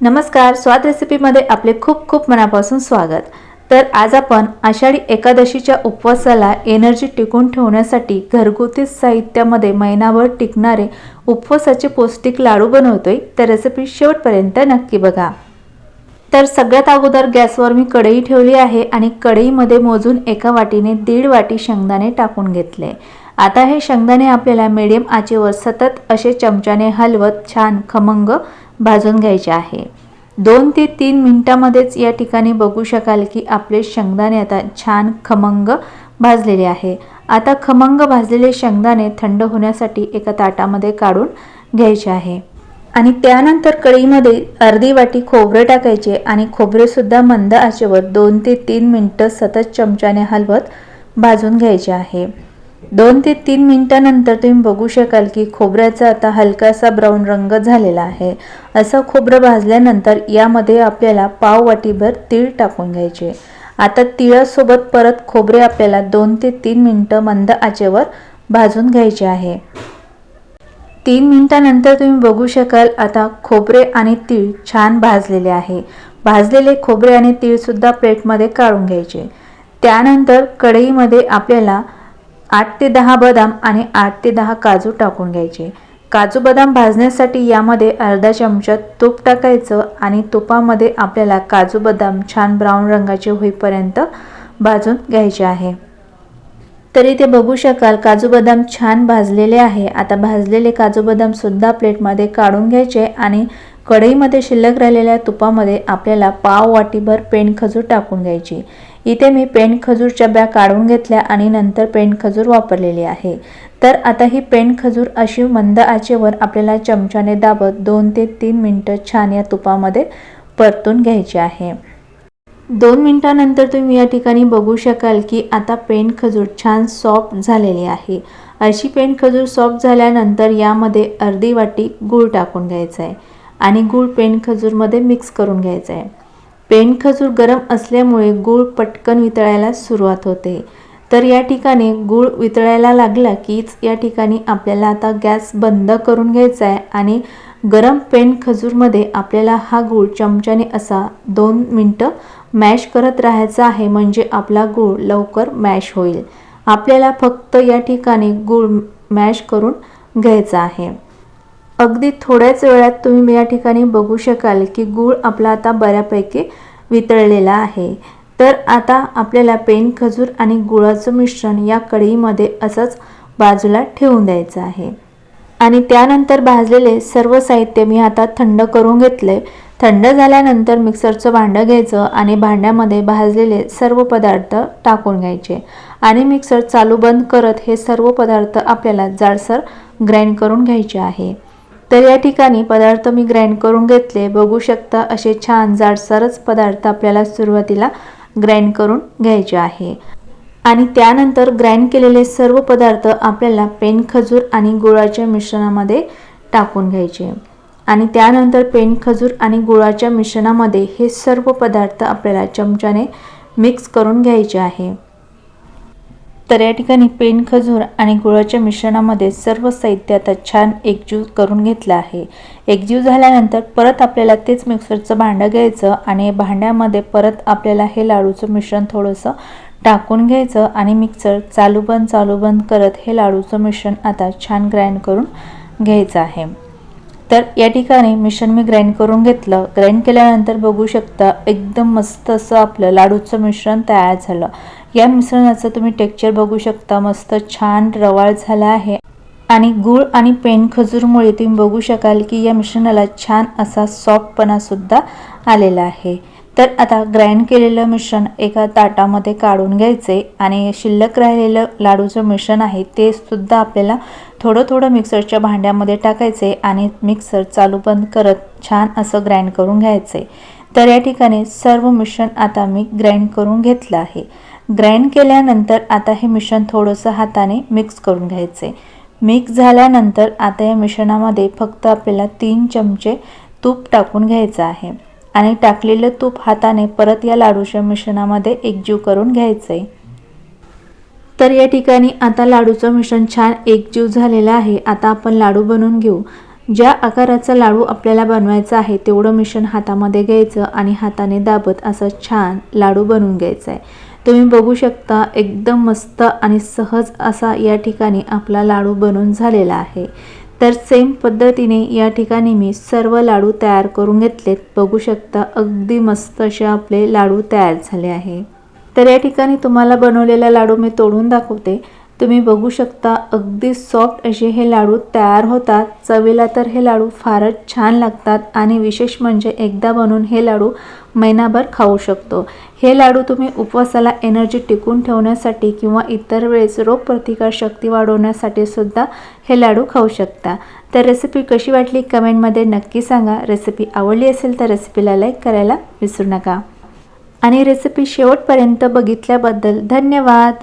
नमस्कार स्वाद रेसिपीमध्ये आपले खूप खूप मनापासून स्वागत. तर आज आपण आषाढी एकादशीच्या उपवासाला एनर्जी टिकून ठेवण्यासाठी घरगुती साहित्यामध्ये महिनाभर टिकणारे उपवासाचे पौष्टिक लाडू बनवतोय. तर रेसिपी शेवटपर्यंत नक्की बघा. तर सगळ्यात अगोदर गॅसवर मी कढई ठेवली आहे आणि कढईमध्ये मोजून एका वाटीने दीड वाटी शेंगदाणे टाकून घेतले. आता हे शेंगदाणे आपल्याला मिडियम आचेवर सतत असे चमच्याने हलवत छान खमंग भाजून घ्यायचे आहे. दोन ते तीन मिनटामध्येच या ठिकाणी बघू शकाल की आपले शेंगदाणे आता छान खमंग भाजलेले आहे. आता खमंग भाजलेले शेंगदाणे थंड होण्यासाठी एका ताटामध्ये काढून घ्यायचे आहे. आणि त्यानंतर कढईमध्ये अर्धी वाटी खोबरे टाकायचे आणि खोबरेसुद्धा मंद आचेवर दोन ते तीन मिनटं सतत चमच्याने हलवत भाजून घ्यायचे आहे. दोन ते तीन मिनटानंतर तुम्ही बघू शकाल की खोबऱ्याचा आता हलकासा ब्राऊन रंग झालेला आहे. असं खोबरं भाजल्यानंतर यामध्ये आपल्याला पाव वाटीभर तीळ टाकून घ्यायचे. आता तिळासोबत परत खोबरे आपल्याला दोन ते तीन मिनटं मंद आचेवर भाजून घ्यायचे आहे. तीन मिनटानंतर तुम्ही बघू शकाल आता खोबरे आणि तीळ छान भाजलेले आहे. भाजलेले खोबरे आणि तीळसुद्धा प्लेटमध्ये काढून घ्यायचे. त्यानंतर कढईमध्ये आपल्याला आठ ते दहा बदाम आणि आठ ते दहा काजू टाकून घ्यायचे. काजू बदाम भाजण्यासाठी यामध्ये अर्धा चमचा तूप टाकायचं आणि तुपामध्ये आपल्याला काजू बदाम छान ब्राऊन रंगाचे होईपर्यंत भाजून घ्यायचे आहे. तरी ते बघू शकाल काजू बदाम छान भाजलेले आहे. आता भाजलेले काजू बदामसुद्धा प्लेटमध्ये काढून घ्यायचे आणि कढईमध्ये शिल्लक राहिलेल्या तुपामध्ये आपल्याला पाव वाटीभर पेंड खजूर टाकून घ्यायची. इथे मी पेन खजूरच्या चब्या काढून घेतल्या आणि नंतर पेन खजूर वापरलेली आहे. तर आता ही पेन खजूर अशी मंद आचेवर आपल्याला चमच्याने दाबत दोन ते तीन मिनटं छान या तुपामध्ये परतून घ्यायची आहे. दोन मिनटानंतर तुम्ही या ठिकाणी बघू शकाल की आता पेन खजूर छान सॉफ्ट झालेली आहे. अशी पेन खजूर सॉफ्ट झाल्यानंतर यामध्ये अर्धी वाटी गूळ टाकून घ्यायचा आहे आणि गूळ पेन खजूरमध्ये मिक्स करून घ्यायचा आहे पेन खजूर गरम असल्यामुळे गूळ पटकन वितळायला सुरुवात होते. तर या ठिकाणी गूळ वितळायला लागला कीच या ठिकाणी आपल्याला आता गॅस बंद करून घ्यायचा आहे आणि गरम पेन खजूरमध्ये आपल्याला हा गूळ चमच्याने असा दोन मिनटं मॅश करत राहायचा आहे म्हणजे आपला गूळ लवकर मॅश होईल. आपल्याला फक्त या ठिकाणी गूळ मॅश करून घ्यायचा आहे. अगदी थोड्याच वेळात तुम्ही या ठिकाणी बघू शकाल की गूळ आपला आता बऱ्यापैकी वितळलेला आहे. तर आता आपल्याला पेन खजूर आणि गुळाचं मिश्रण या कढईमध्ये असंच बाजूला ठेवून द्यायचं आहे. आणि त्यानंतर भाजलेले सर्व साहित्य मी आता थंड करून घेतले. थंड झाल्यानंतर मिक्सरचं भांडं घ्यायचं आणि भांड्यामध्ये भाजलेले सर्व पदार्थ टाकून घ्यायचे. आणि मिक्सर चालू बंद करत हे सर्व पदार्थ आपल्याला जाडसर ग्राइंड करून घ्यायचे आहे. तर या ठिकाणी पदार्थ मी ग्राइंड करून घेतले. बघू शकता असे छान जाडसरच पदार्थ आपल्याला सुरुवातीला ग्राइंड करून घ्यायचे आहे. आणि त्यानंतर ग्राइंड केलेले सर्व पदार्थ आपल्याला पेन खजूर आणि गुळाच्या मिश्रणामध्ये टाकून घ्यायचे. आणि त्यानंतर पेन खजूर आणि गुळाच्या मिश्रणामध्ये हे सर्व पदार्थ आपल्याला चमच्याने मिक्स करून घ्यायचे आहे. तर या ठिकाणी पेन खजूर आणि गुळाच्या मिश्रणामध्ये सर्व साहित्य आता छान एकजीव करून घेतलं आहे. एकजीव झाल्यानंतर परत आपल्याला तेच मिक्सरचं भांडं घ्यायचं आणि भांड्यामध्ये परत आपल्याला हे लाडूचं मिश्रण थोडंसं टाकून घ्यायचं आणि मिक्सर चालू बंद चालू बंद करत हे लाडूचं मिश्रण आता छान ग्राइंड करून घ्यायचं आहे. तर या ठिकाणी मिश्रण मी ग्राइंड करून घेतलं. ग्राइंड केल्यानंतर बघू शकता एकदम मस्त असं आपलं लाडूचं मिश्रण तयार झालं. या मिश्रणाचं तुम्ही टेक्चर बघू शकता मस्त छान रवाळ झाला आहे. आणि गूळ आणि पेन खजूरमुळे तुम्ही बघू शकाल की या मिश्रणाला छान असा सॉफ्टपणा सुद्धा आलेला आहे. तर आता ग्राइंड केलेलं मिश्रण एका ताटामध्ये काढून घ्यायचे आणि शिल्लक राहिलेलं लाडूचं मिश्रण आहे ते सुद्धा आपल्याला थोडं थोडं मिक्सरच्या भांड्यामध्ये टाकायचे आणि मिक्सर चालू बंद करत छान असं ग्राइंड करून घ्यायचे. तर या ठिकाणी सर्व मिश्रण आता मी ग्राइंड करून घेतलं आहे. ग्राइंड केल्यानंतर आता हे मिश्रण थोडंसं हाताने मिक्स करून घ्यायचे. मिक्स झाल्यानंतर आता या मिश्रणामध्ये फक्त आपल्याला तीन चमचे तूप टाकून घ्यायचं आहे. आणि टाकलेलं तूप हाताने परत या लाडूच्या मिश्रणामध्ये एकजीव करून घ्यायचं. आहे तर या ठिकाणी आता लाडूचं मिश्रण छान एकजीव झालेलं आहे. आता आपण लाडू बनवून घेऊ. ज्या आकाराचा लाडू आपल्याला बनवायचा आहे तेवढं मिश्रण हातामध्ये घ्यायचं आणि हाताने दाबत असं छान लाडू बनवून घ्यायचा आहे तुम्ही बघू शकता एकदम मस्त आणि सहज असा या ठिकाणी आपला लाडू बनवून झालेला आहे. तर सेम पद्धतीने या ठिकाणी मी सर्व लाडू तयार करून घेतलेत. बघू शकता अगदी मस्त असे आपले लाडू तयार झाले आहे. तर या ठिकाणी तुम्हाला बनवलेला लाडू मी तोडून दाखवते. तुम्ही बघू शकता अगदी सॉफ्ट असे हे लाडू तयार होतात. चवीला तर हे लाडू फारच छान लागतात आणि विशेष म्हणजे एकदा बनवून हे लाडू महिनाभर खाऊ शकतो. हे लाडू तुम्ही उपवासाला एनर्जी टिकून ठेवण्यासाठी किंवा इतर वेळेस रोगप्रतिकार शक्ती वाढवण्यासाठी सुद्धा हे लाडू खाऊ शकता. तर रेसिपी कशी वाटली कमेंटमध्ये नक्की सांगा. रेसिपी आवडली असेल तर रेसिपीला लाईक करायला विसरू नका. आणि रेसिपी शेवटपर्यंत बघितल्याबद्दल धन्यवाद!